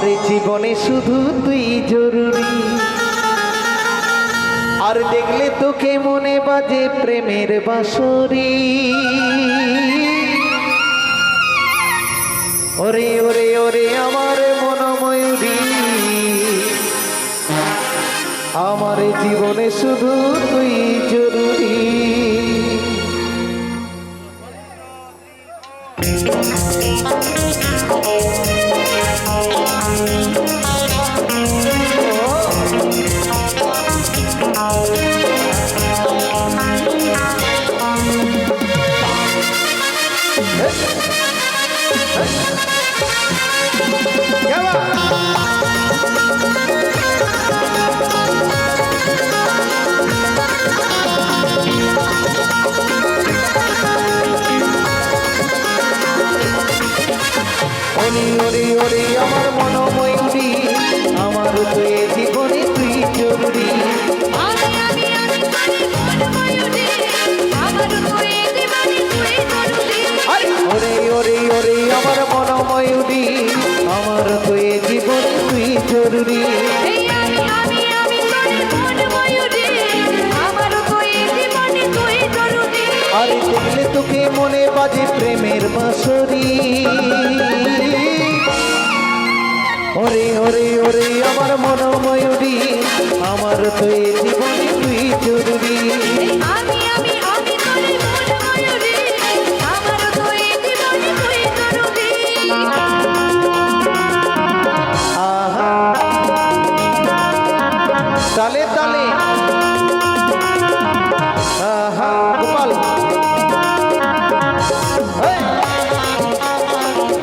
আমার জীবনে শুধু তুই জরুরি। আর দেখলে তোকে মনে বাজে প্রেমের বাঁশরি। ওরে ওরে ওরে, আমার মনময়ূরী আমার জীবনে শুধু তুই জরুরি। ওরে ওরে ওরে আমার মনময়ূরী আমার তুই আমার তো এ জীবনে তুই জরুরি। মন ময়ূরে। আর দেখলে তোকে মনে বাজে প্রেমের বাঁশরি। ওরে ওরে ওরে আমার মনময়ূরী। আমার তো এ জীবনে তুই জরুরি।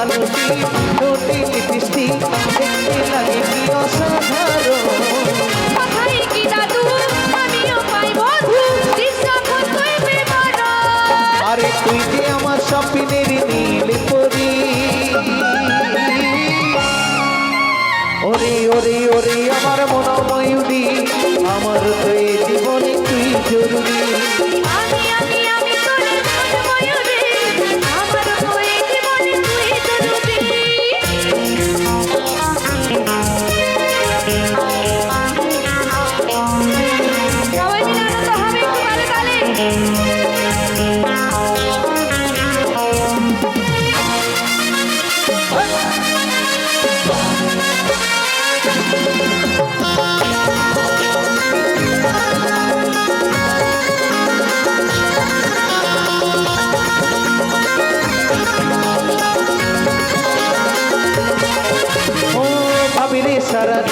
কপালে কালোটি মোটি লিপস্টি দেখতে কি দাদু?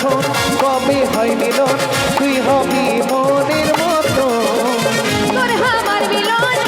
সারাক্ষণ কবে হয় মিলন? তুই হবি মনের মতো। আমার মিলন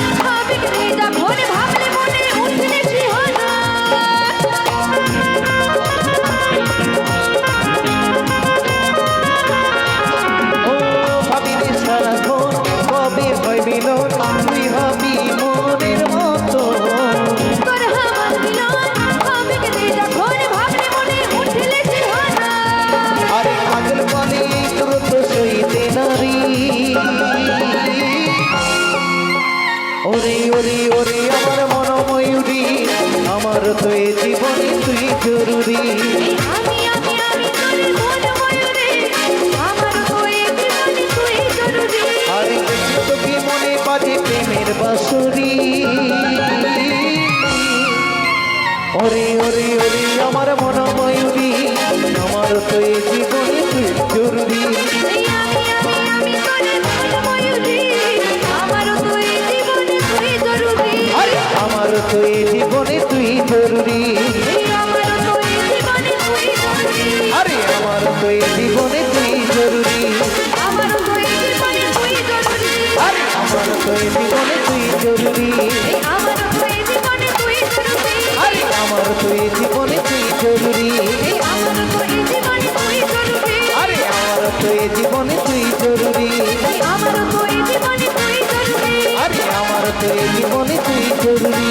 ওরে ওরে ওরে আমার মনোময়ূরী আমার তো এ জীবনে তুই জরুরি। আরে তোকে মনে বাজে প্রেমের বাঁশরি। ওরে ওরে ওরে আমার মনোময়ূরী আমার তো এ জীবনে তুই জরুরি। জরুরি। আমার তুই জীবনে তুই জরুরি। আরে আমার তুই জীবনে তুই জরুরি। আমার তুই জীবনে তুই জরুরি। আরে আমার তুই জীবনে তুই জরুরি। আমার তুই জীবনে তুই জরুরি। আরে আমার তুই জীবনে তুই জরুরি। আমার তুই জীবনে তুই জরুরি। আরে আমার তুই জীবনে তুই জরুরি।